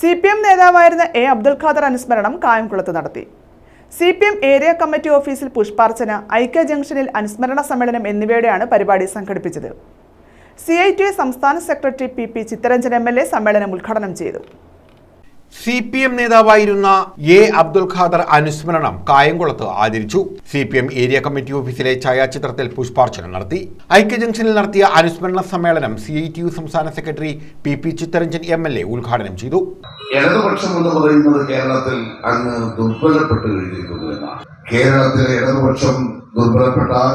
C P M നേതാവായിരുന്ന A Abdul Khader അനുസ്മരണം കായംകുളത്ത് നടത്തി. C P M area committee ഓഫീസിൽ പുഷ്പാർച്ചന ഐക്യ ജംഗ്ഷനിൽ അനുസ്മരണ സമ്മേളനം എന്നിവയുടെയാണ് പരിപാടി സംഘടിപ്പിച്ചത്. സി ഐ ടി സംസ്ഥാന secretary P P Chitharanjan M L A സമ്മേളനം ഉദ്ഘാടനം ചെയ്തു. സി പി എം നേതാവായിരുന്ന എ അബ്ദുൽ ഖാദർ അനുസ്മരണം കായംകുളത്ത് ആദരിച്ചു C P M area committee ഓഫീസിലെ ഛായാചിത്രത്തിൽ പുഷ്പാർച്ചന നടത്തി. ഐക്യ ജംഗ്ഷനിൽ നടത്തിയ അനുസ്മരണ സമ്മേളനം സി ഐ ടി യു സംസ്ഥാന secretary P P Chitharanjan M L A ഉദ്ഘാടനം ചെയ്തു. ഇടതുപക്ഷം എന്ന് പറയുന്നത് കേരളത്തിൽ അങ്ങ് ദുർബലപ്പെട്ട് കേരളത്തിലെ ഇടതുപക്ഷം ദുർബലപ്പെട്ടാൽ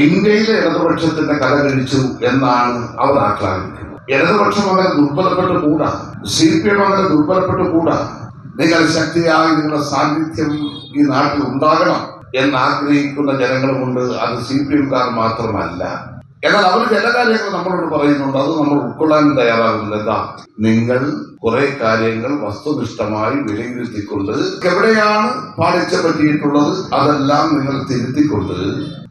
ഇന്ത്യയിലെ ഇടതുപക്ഷത്തിന്റെ കല കഴിച്ചു എന്നാണ് അവർ ആക്രാന്തിക്കുന്നത് ഇടതുപക്ഷം അങ്ങനെ ദുർബലപ്പെട്ട് കൂടാ. സി പി എം അങ്ങനെ ദുർബലപ്പെട്ട് കൂടാ. നിങ്ങൾ ശക്തിയായി നിങ്ങളുടെ സാന്നിധ്യം ഈ നാട്ടിൽ ഉണ്ടാകണം എന്ന് ആഗ്രഹിക്കുന്ന ജനങ്ങളുമുണ്ട്. അത് സി പി എംകാർ മാത്രമല്ല. എന്നാൽ അവർ ചില കാര്യങ്ങൾ നമ്മളോട് പറയുന്നുണ്ട്. അത് നമ്മൾ ഉൾക്കൊള്ളാൻ തയ്യാറാകുന്നില്ല. എന്താ നിങ്ങൾ കുറെ കാര്യങ്ങൾ വസ്തുനിഷ്ഠമായി വിലയിരുത്തിക്കൊണ്ട് എവിടെയാണ് പാളിച്ച പറ്റിയിട്ടുള്ളത് അതെല്ലാം നിങ്ങൾ തിരുത്തിക്കൊണ്ട്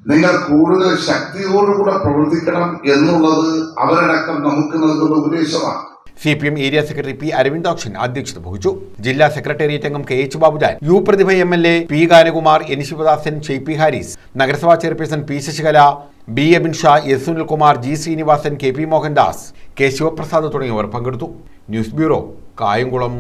നിങ്ങൾ കൂടുതൽ ശക്തിയോടുകൂടെ പ്രവർത്തിക്കണം എന്നുള്ളത് അവരടക്കം നമുക്ക് നൽകുന്ന ഉപദേശമാണ്. C P M area secretary P Aravindakshan അധ്യക്ഷത വഹിച്ചു. ജില്ലാ സെക്രട്ടേറിയറ്റ് അംഗം K H Babujan U Prathibha M L A P Ganakumar N Sivadasan P Haris നഗരസഭാ chairperson P Sasikala B Abin Shah S Sunilkumar G Sreenivasan K P Mohandas K Sivaprasad തുടങ്ങിയവർ പങ്കെടുത്തു. News bureau Kayamkulam.